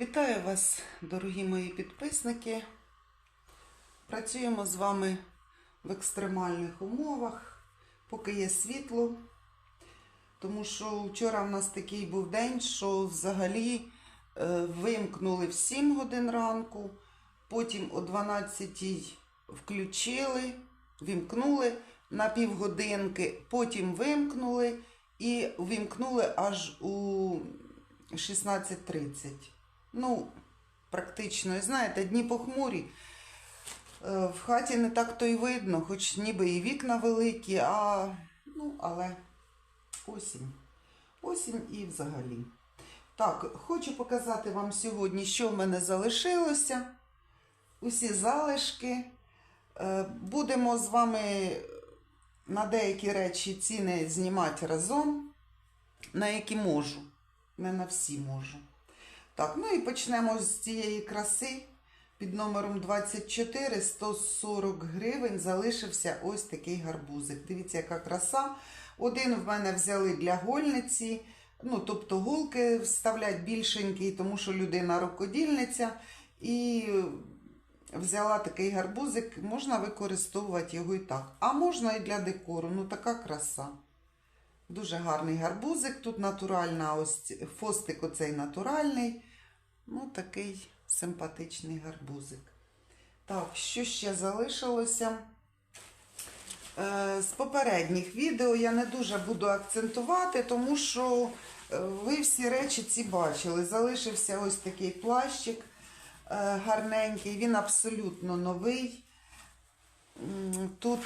Вітаю вас, дорогі мої підписники. Працюємо з вами в екстремальних умовах, поки є світло. Тому що вчора в нас такий був день, що взагалі е, вимкнули в 7 годин ранку, потім о 12 включили, вимкнули на півгодинки, потім вимкнули і вимкнули аж у 16.30. Ну, практично, знаєте, дні похмурі. Е, В хаті не так то й видно, хоч ніби і вікна великі, а ну, але осінь. Осінь і взагалі. Так, хочу показати вам сьогодні, що в мене залишилося. Усі залишки. Е, Будемо з вами на деякі речі ціни знімати разом, на які можу. Не на всі можу. Так, ну і почнемо з цієї краси. Під номером 24 140 гривень залишився ось такий гарбузик. Дивіться, яка краса. Один в мене взяли для гольниці. Ну, тобто гулки вставлять більшенький, тому що людина рукодільниця. І взяла такий гарбузик, можна використовувати його і так. А можна і для декору. Ну, така краса. Дуже гарний гарбузик. Тут натуральна ось фостик оцей натуральний. Ну, такий симпатичний гарбузик. Так, що ще залишилося? Е, З попередніх відео я не дуже буду акцентувати, тому що е, ви всі речі ці бачили. Залишився ось такий плащик е, гарненький, він абсолютно новий. Тут,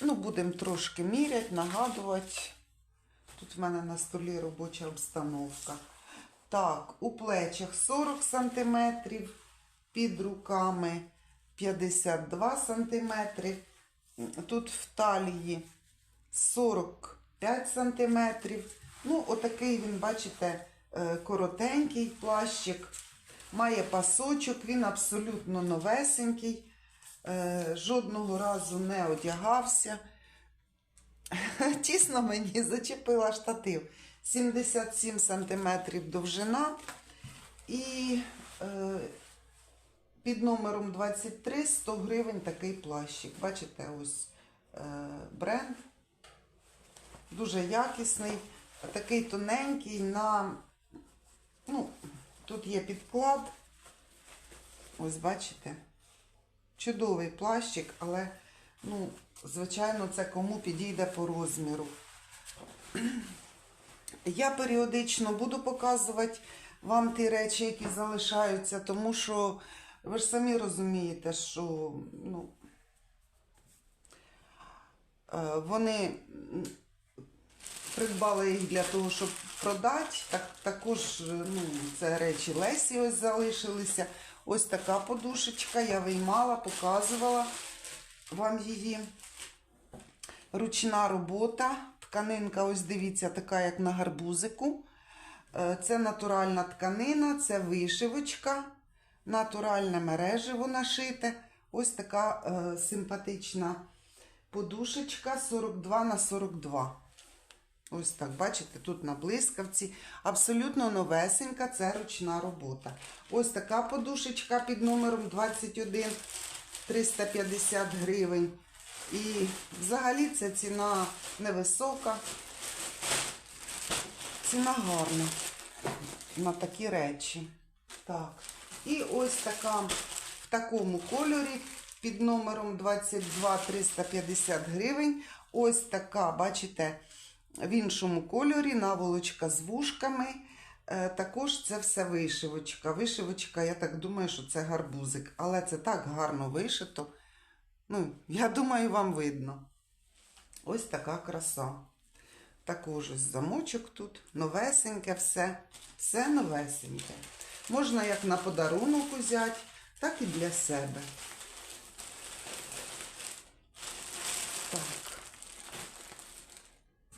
ну, будемо трошки міряти, нагадувати. Тут в мене на столі робоча обстановка. Так, у плечах 40 см, під руками 52 см. Тут в талії 45 см. Ну, отакий він, бачите, е, коротенький плащик. Має пасочок, він абсолютно новесенький. Е, Жодного разу не одягався. Тісно мені зачепила штатив. 77 см довжина. І е, під номером 23 100 гривень такий плащик. Бачите, ось е, бренд. Дуже якісний, такий тоненький на. Ну, тут є підклад. Ось бачите. Чудовий плащик, але, ну, звичайно, це кому підійде по розміру. Я періодично буду показувати вам ті речі, які залишаються, тому що ви ж самі розумієте, що ну, е, вони придбали їх для того, щоб продати. Так, також ну, це речі Лесі ось залишилися. Ось така подушечка, я виймала, показувала вам її. Ручна робота. Тканинка, ось дивіться, така, як на гарбузику. Е, Це натуральна тканина, це вишивочка, натуральне мережево нашите. Ось така е, симпатична подушечка 42 на 42. Ось так, бачите, тут на блискавці. Абсолютно новесенька, це ручна робота. Ось така подушечка під номером 21 350 гривень. І взагалі ця ціна невисока. Ціна гарна на такі речі. Так. І ось така в такому кольорі під номером 22 350 гривень. Ось така, бачите, в іншому кольорі наволочка з вушками. Е, Також це все вишивочка. Вишивочка, я так думаю, що це гарбузик. Але це так гарно вишито. Ну, я думаю, вам видно. Ось така краса. Також ось замочок тут, новесеньке все. Все новесеньке. Можна як на подарунок взяти, так і для себе. Так.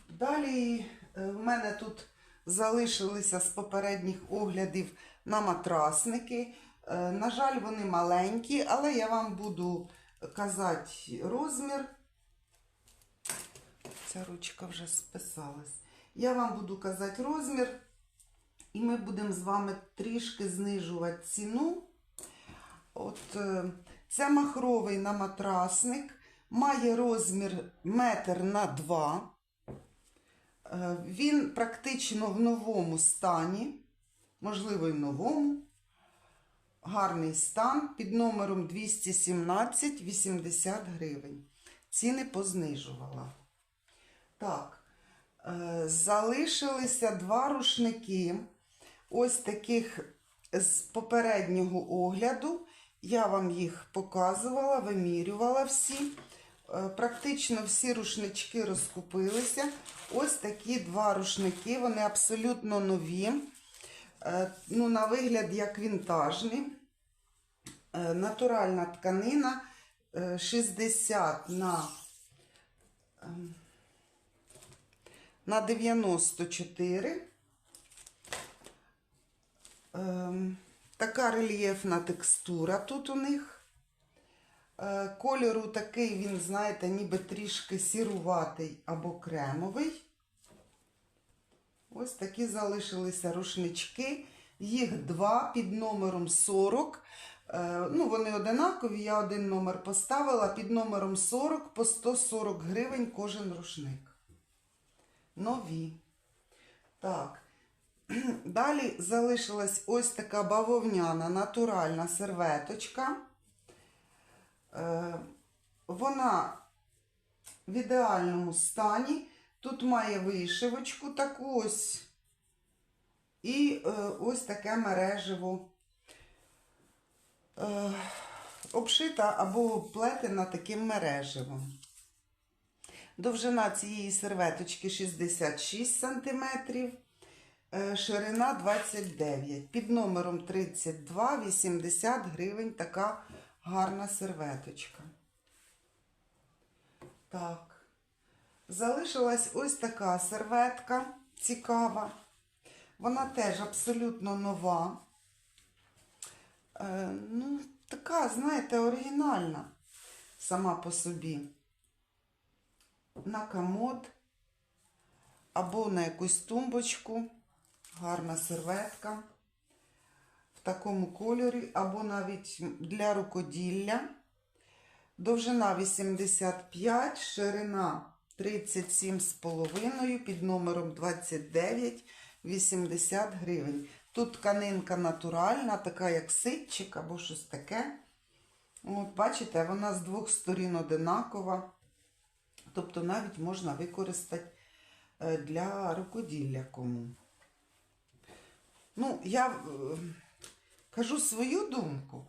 Далі е, в мене тут залишилися з попередніх оглядів на матрасники. Е, На жаль, вони маленькі, але я вам буду казати розмір. Ця ручка вже списалась. Я вам буду казати розмір І ми будемо з вами трішки знижувати ціну. От, е, це махровий наматрасник, має розмір метр на 2. Е, Він практично в новому стані, можливо, і в новому. Гарний стан під номером 217 80 гривень. Ціни познижувала. Так, е, залишилися два рушники. Ось таких з попереднього огляду. Я вам їх показувала, вимірювала всі. Е, Практично всі рушнички розкупилися. Ось такі два рушники, вони абсолютно нові. Е, Ну, на вигляд як вінтажні. Е, Натуральна тканина е, 60 на, ем, на 94. Ем, Така рельєфна текстура тут у них. Е, Кольору такий, він, знаєте, ніби трішки сіруватий або кремовий. Ось такі залишилися рушнички. Їх два під номером 40. Е, Ну, вони одинакові, я один номер поставила. Під номером 40 по 140 гривень кожен рушник. Нові. Так. Далі залишилась ось така бавовняна натуральна серветочка. Е, Вона в ідеальному стані. Тут має вишивочку таку ось. І е, ось таке мережево е, обшита або плетена таким мереживом. Довжина цієї серветочки 66 см, е, ширина 29 Під номером 32 80 гривень така гарна серветочка. Так. Залишилась ось така серветка цікава. Вона теж абсолютно нова. Е, ну, така, знаєте, оригінальна сама по собі. На комод або на якусь тумбочку. Гарна серветка в такому кольорі, або навіть для рукоділля. Довжина 85, ширина 37,5 під номером 29 80 гривень. Тут тканинка натуральна, така як ситчик або щось таке. От, бачите, вона з двох сторін одинакова. Тобто навіть можна використати е, для рукоділля кому. Ну, я е, кажу свою думку.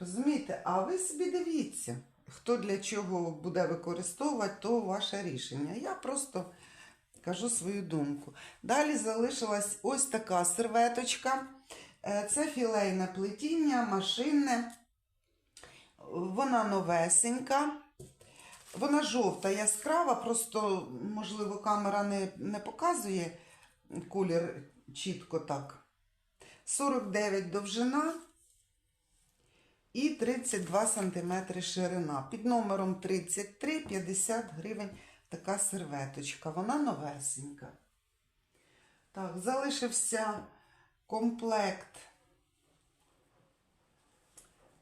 Розумієте, а ви собі дивіться, хто для чого буде використовувати, то ваше рішення. Я просто кажу свою думку. Далі залишилась ось така серветочка. Е, Це філейне плетіння, машинне. Вона новесенька. Вона жовта, яскрава, просто, можливо, камера не, не показує колір чітко так. 49 довжина і 32 см ширина. Під номером 33 50 гривень така серветочка. Вона новесенька. Так, залишився комплект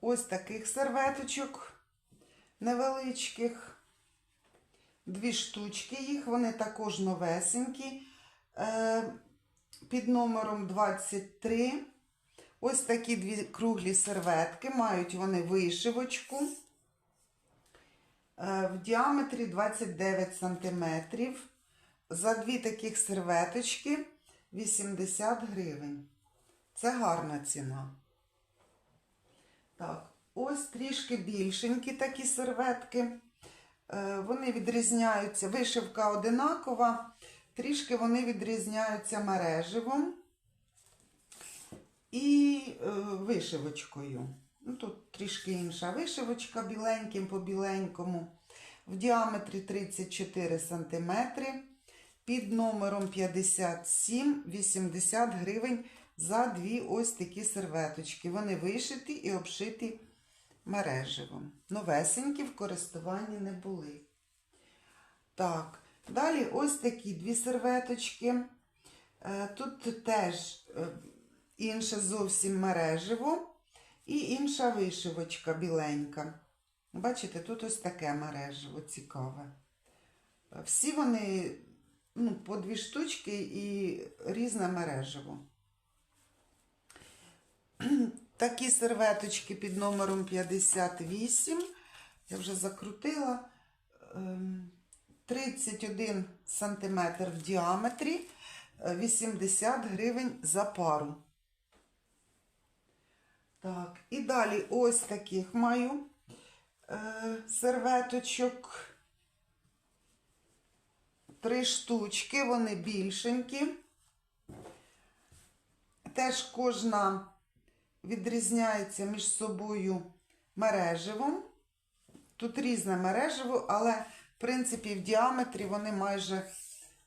ось таких серветочок невеличких. Дві штучки їх, вони також новесенькі. Е, під номером 23. Ось такі дві круглі серветки. Мають вони вишивочку. Е, в діаметрі 29 см. За дві таких серветочки 80 гривень. Це гарна ціна. Так, ось трішки більшенькі такі серветки. Е, Вони відрізняються, вишивка одинакова, трішки вони відрізняються мереживом і е, вишивочкою. Ну, Тут трішки інша вишивочка біленьким по біленькому. В діаметрі 34 см. Під номером 57 80 гривень за дві ось такі серветочки. Вони вишиті і обшиті мереживом. Новесенькі в користуванні не були. Так, далі ось такі дві серветочки. Е, Тут теж е, інше зовсім мережево і інша вишивочка біленька. Бачите, тут ось таке мережево цікаве. Всі вони ну, по дві штучки і різне мережево. Такі серветочки під номером 58. Я вже закрутила. Ем, 31 см в діаметрі, е, 80 гривень за пару. Так, і далі ось таких маю е, серветочок. Три штучки, вони більшенькі. Теж кожна відрізняється між собою мереживом. Тут різне мережево, але в принципі в діаметрі вони майже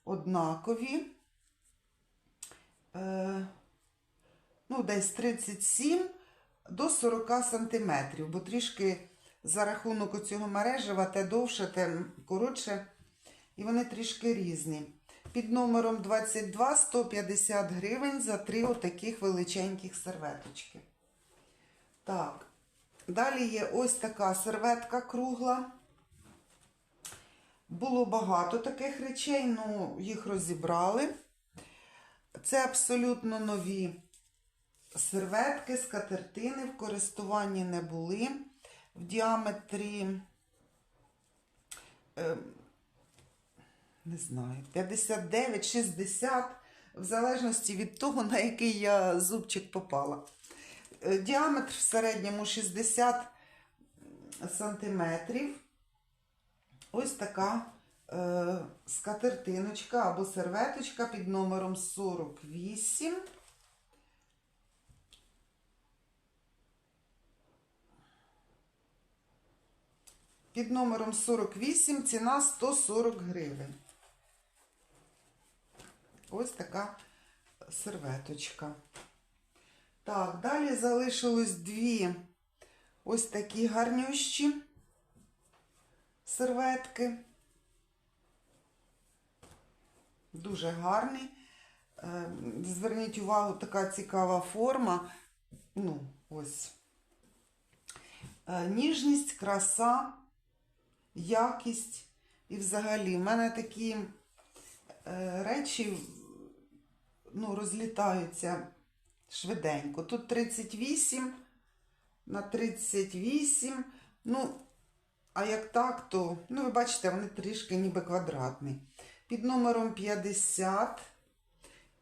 однакові. Е, ну, десь 37 до 40 сантиметрів, бо трішки за рахунок цього мережева те довше, те коротше, і вони трішки різні. Під номером 22 150 гривень за три отаких величеньких серветочки. Так, далі є ось така серветка кругла. Було багато таких речей, ну їх розібрали. Це абсолютно нові серветки, скатертини в користуванні не були. В діаметрі, е, не знаю, 59-60, в залежності від того, на який я зубчик попала. Е, Діаметр в середньому 60 сантиметрів. Ось така е, скатертиночка або серветочка під номером 48. Під номером 48 ціна 140 гривень. Ось така серветочка. Так, далі залишилось дві ось такі гарнющі серветки. Дуже гарний. Е, Зверніть увагу, така цікава форма. Ну, ось. Е, Ніжність, краса, якість. І взагалі, в мене такі е, речі ну, розлітаються швиденько. Тут 38 на 38. Ну, а як так, то, ну, ви бачите, вони трішки ніби квадратні. Під номером 50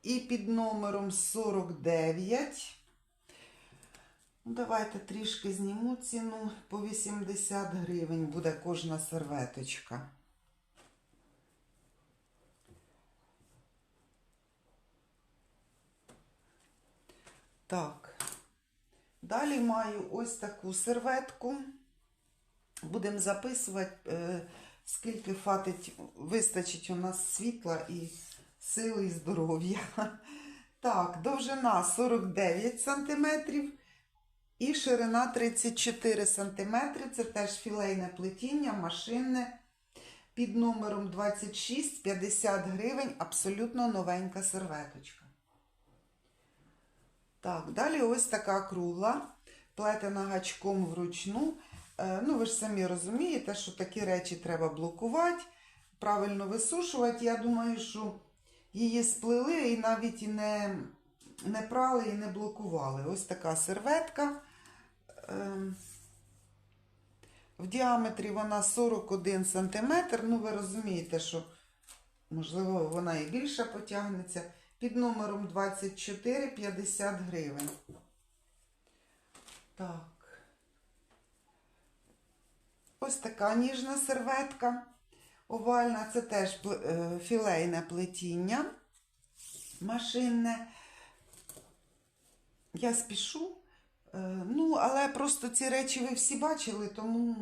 і під номером 49. Ну, Давайте трішки зніму ціну. По 80 гривень буде кожна серветочка. Так. Далі маю ось таку серветку. Будемо записувати, е, скільки фатить, вистачить у нас світла і сили і здоров'я. Так, довжина 49 см і ширина 34 см. Це теж філейне плетіння, машинне. Під номером 26 50 гривень. Абсолютно новенька серветочка. Так, далі ось така кругла, плетена гачком вручну. Е, Ну, ви ж самі розумієте, що такі речі треба блокувати, правильно висушувати. Я думаю, що її сплели і навіть і не, не прали і не блокували. Ось така серветка. Ем, В діаметрі вона 41 см. Ну, ви розумієте, що, можливо, вона і більше потягнеться. Під номером 24 50 гривень. Так. Ось така ніжна серветка. Овальна, це теж е, філейне плетіння машинне. Я спішу. Е, Ну, але просто ці речі ви всі бачили, тому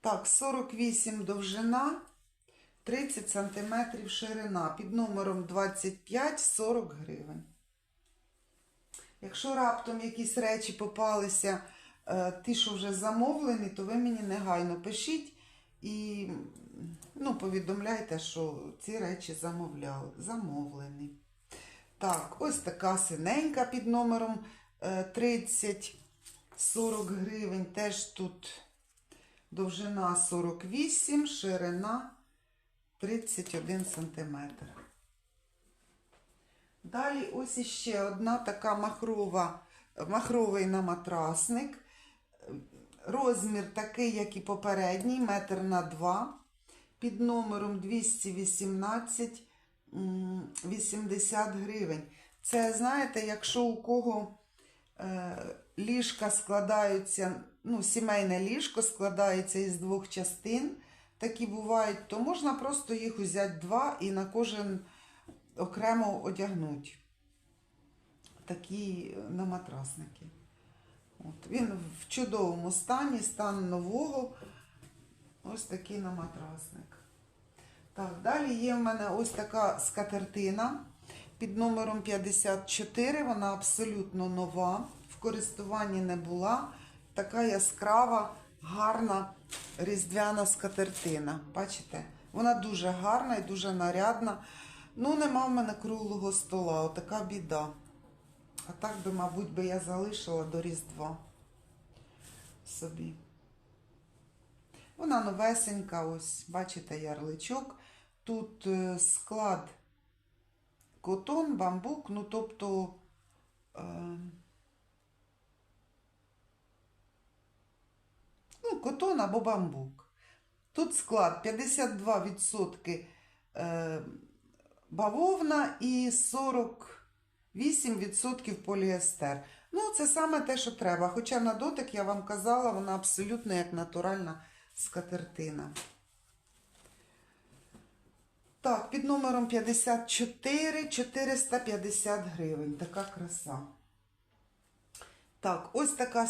так, 48 довжина, 30 см ширина. Під номером 25 40 гривень. Якщо раптом якісь речі попалися, е, ті, що вже замовлені, то ви мені негайно пишіть і ну, повідомляйте, що ці речі замовляли, замовлені. Так, ось така синенька під номером е, 30 40 гривень. Теж тут довжина 48, ширина 31 сантиметр. Далі ось іще одна така махрова, махровий наматрасник. Розмір такий, як і попередній, метр на два. Під номером 218 80 гривень. Це, знаєте, якщо у кого е, ліжка складаються, ну, сімейне ліжко складається із двох частин, такі бувають, то можна просто їх взяти два і на кожен окремо одягнути. Такі е, наматрасники. От, він в чудовому стані, стан нового. Ось такий наматрасник. Так, далі є в мене ось така скатертина під номером 54. Вона абсолютно нова, в користуванні не була. Така яскрава, гарна різдвяна скатертина. Бачите? Вона дуже гарна і дуже нарядна. Ну, нема в мене круглого стола, отака біда. А так би, мабуть, би я залишила до Різдва собі. Вона новесенька, ось, бачите, ярличок. Тут е, склад котон, бамбук, ну тобто. Е, ну, котон або бамбук. Тут склад 52% е, бавовна і 48% поліестер. Ну, це саме те, що треба. Хоча на дотик, я вам казала, вона абсолютно як натуральна скатертина. Так, під номером 54 450 гривень. Така краса. Так, ось така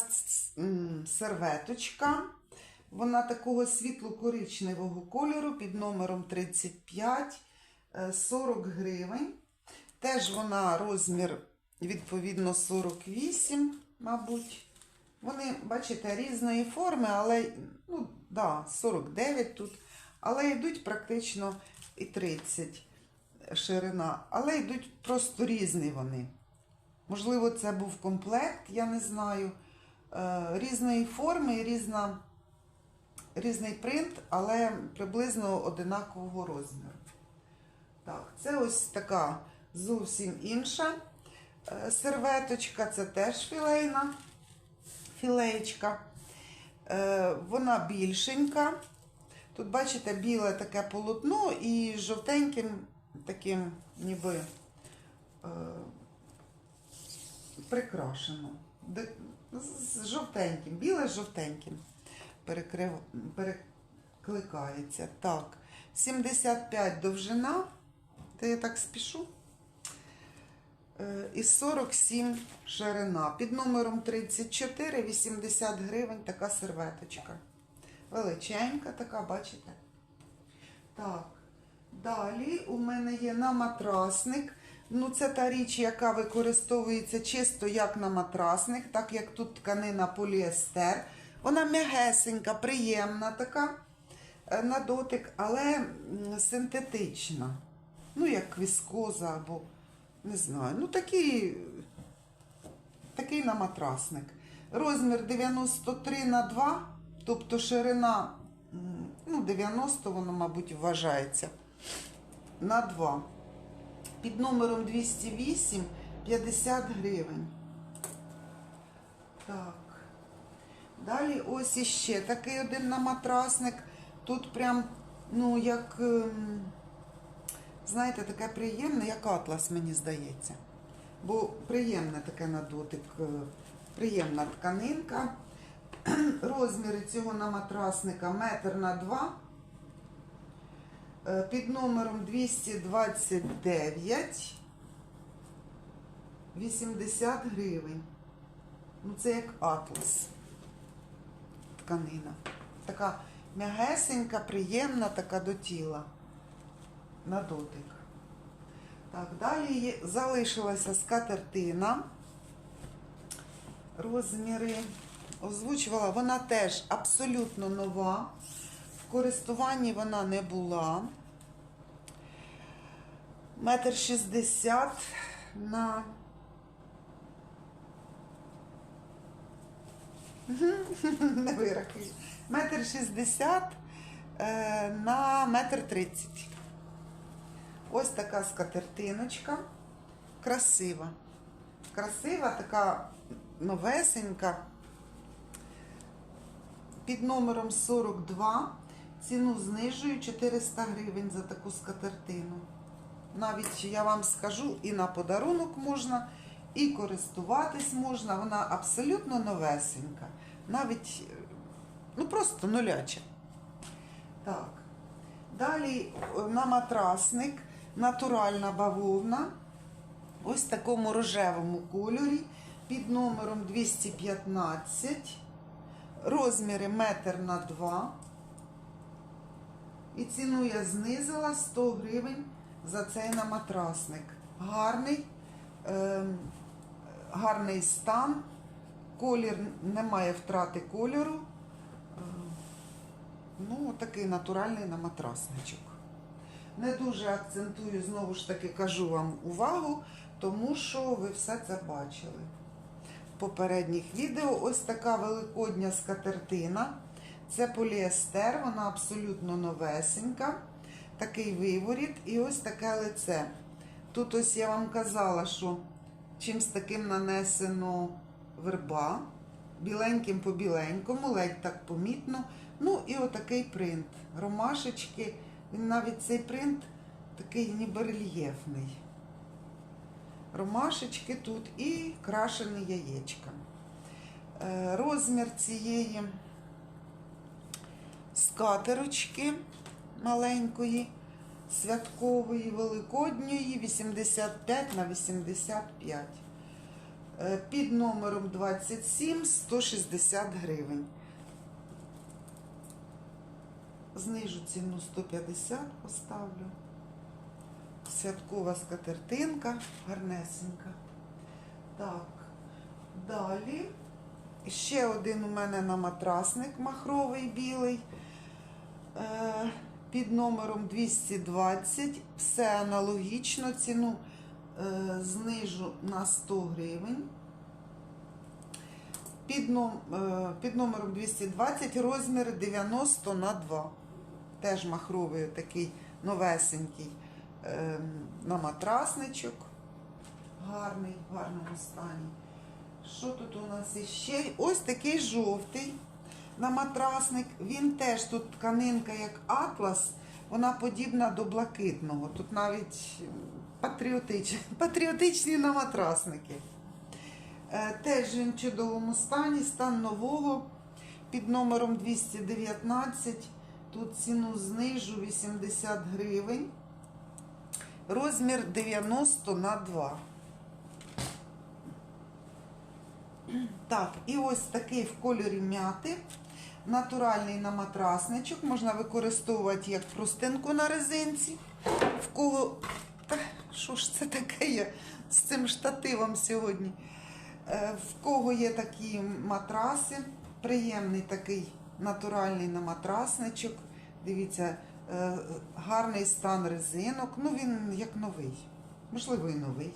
серветочка. Вона такого світло-коричневого кольору під номером 35 е, 40 гривень. Теж вона розмір, відповідно, 48, мабуть. Вони, бачите, різної форми, але ну, да, 49 тут, але йдуть практично і 30 ширина, але йдуть просто різні вони. Можливо, це був комплект, я не знаю. Е, різної форми різна, різний принт, але приблизно одинакового розміру. Так, це ось така зовсім інша е, серветочка, це теж філейна філеєчка. Е, Вона більшенька. Тут, бачите, біле таке полотно і жовтеньким таким ніби е, прикрашено. Де- З жовтеньким, біле з жовтеньким перекрив, перекликається. Так, 75 довжина. Та я так спішу. Е, І 47 ширина. Під номером 34 80 гривень така серветочка. Величенька така, бачите? Так. Далі у мене є наматрасник. Ну, це та річ, яка використовується чисто як наматрасник, так як тут тканина поліестер. Вона м'ягесенька, приємна така е, на дотик, але синтетична. Ну, як віскоза або не знаю. Ну, такий, такий наматрасник. Розмір 93 на 2, тобто ширина ну, 90, воно, мабуть, вважається. На 2. Під номером 208 50 гривень. Так. Далі ось іще такий один наматрасник. Тут прям, ну, як, ем, знаєте, таке приємне, як атлас, мені здається. Бо приємне таке на дотик, е, приємна тканинка. Розміри цього наматрасника метр на два. Е, Під номером 229 80 гривень. Ну, це як атлас. Тканина. Така м'ягесенька, приємна, така до тіла. На дотик. Так, далі залишилася скатертина. Розміри озвучувала. Вона теж абсолютно нова. В користуванні вона не була. Метр шістдесят на не вирахую. Метр шістдесят е, на метр тридцять. Ось така скатертиночка. Красива. Красива, така новесенька. Під номером 42. Ціну знижую 400 гривень за таку скатертину. Навіть я вам скажу, і на подарунок можна, і користуватись можна. Вона абсолютно новесенька. Навіть, е, ну просто нуляча. Так. Далі е, на матрасник натуральна бавовна. Ось в такому рожевому кольорі під номером 215. Розміри метр на 2. І ціну я знизила 100 гривень за цей наматрасник. Гарний, ем, гарний стан. Колір немає втрати кольору. Ем, Ну, такий натуральний наматрасничок. Не дуже акцентую, знову ж таки, кажу вам увагу, тому що ви все це бачили. Попередніх відео ось така великодня скатертина. Це поліестер, вона абсолютно новесенька. Такий виворіт і ось таке лице. Тут ось я вам казала, що чимсь таким нанесено верба, біленьким по біленькому, ледь так помітно. Ну і отакий принт. Ромашечки. Він навіть цей принт такий ніби рельєфний. Ромашечки тут і крашені яєчка. Е, Розмір цієї скатерочки маленької, святкової, великодньої 85 на 85. Е, Під номером 27 160 гривень. Знижу ціну 150 поставлю. Святкова скатертинка, гарнесенька. Так, далі. Ще один у мене на матрасник махровий білий. Е, під номером 220. Все аналогічно. Ціну е, знижу на 100 гривень. Під, е, номером 220 розмір 90 на 2. Теж махровий такий новесенький на матрасничок. Гарний, в гарному стані. Що тут у нас іще? Ось такий жовтий на матрасник. Він теж тут тканинка як атлас, вона подібна до блакитного. Тут навіть патріотичні, патріотичні на матрасники. Е, Теж він в чудовому стані, стан нового під номером 219. Тут ціну знижу 80 гривень. Розмір 90 на 2. Так, і ось такий в кольорі м'яти. Натуральний наматрасничок. Можна використовувати як простинку на резинці. В кого. Що ж це таке є з цим штативом сьогодні? Е, В кого є такі матраси, приємний такий натуральний наматрасничок. Дивіться, е, гарний стан резинок. Ну, він як новий. Можливо, і новий.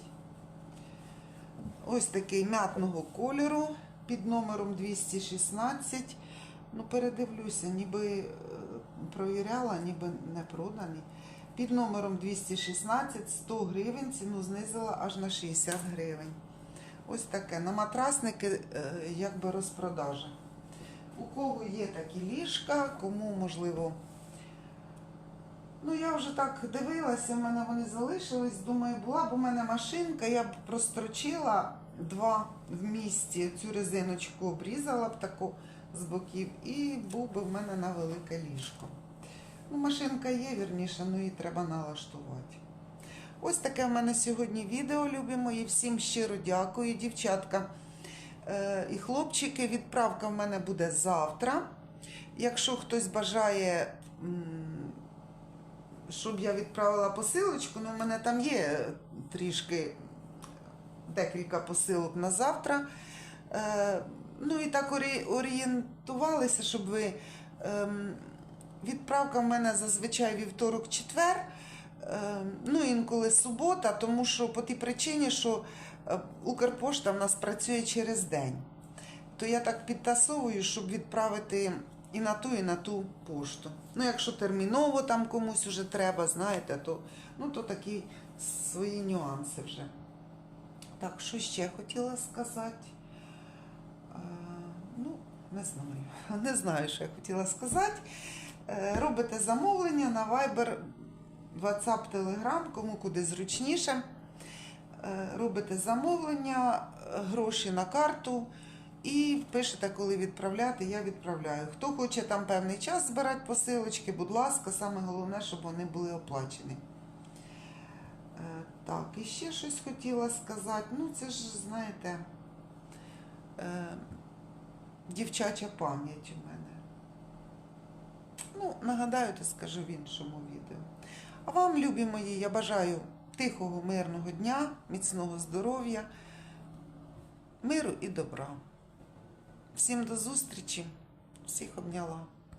Ось такий м'ятного кольору під номером 216. Ну, передивлюся, ніби е, провіряла, ніби не проданий. Під номером 216 100 гривень, ціну знизила аж на 60 гривень. Ось таке. На матрасники е, якби розпродажа. У кого є такі ліжка, кому можливо. Ну, я вже так дивилася, в мене вони залишились. Думаю, була б у мене машинка, я б прострочила два в місті, цю резиночку обрізала б таку з боків і був би в мене на велике ліжко. Ну, машинка є, вірніше, ну її треба налаштувати. Ось таке в мене сьогодні відео, любі мої. Всім щиро дякую, дівчатка е, і хлопчики. Відправка в мене буде завтра. Якщо хтось бажає, щоб я відправила посилочку, ну в мене там є трішки декілька посилок на завтра. Е, ну і так орі- орієнтувалися, щоб ви. ем, Відправка в мене зазвичай вівторок-четвер. Е, ну, інколи субота, тому що по тій причині, що е, Укрпошта в нас працює через день. То я так підтасовую, щоб відправити і на ту, і на ту пошту. Ну, якщо терміново там комусь уже треба, знаєте, то, ну, то такі свої нюанси вже. Так, що ще хотіла сказати? Е, ну, не знаю. Не знаю, що я хотіла сказати. Е, Робите замовлення на Viber, WhatsApp, Telegram, кому куди зручніше. Е, Робите замовлення, е, гроші на карту і пишете, коли відправляти, я відправляю. Хто хоче там певний час збирати посилочки, будь ласка, саме головне, щоб вони були оплачені. Е, Так, і ще щось хотіла сказати. Ну, це ж, знаєте, е, дівчача пам'ять у мене. Ну, нагадаю, то скажу в іншому відео. А вам, любі мої, я бажаю тихого, мирного дня, міцного здоров'я, миру і добра. Всім до зустрічі, всіх обняла.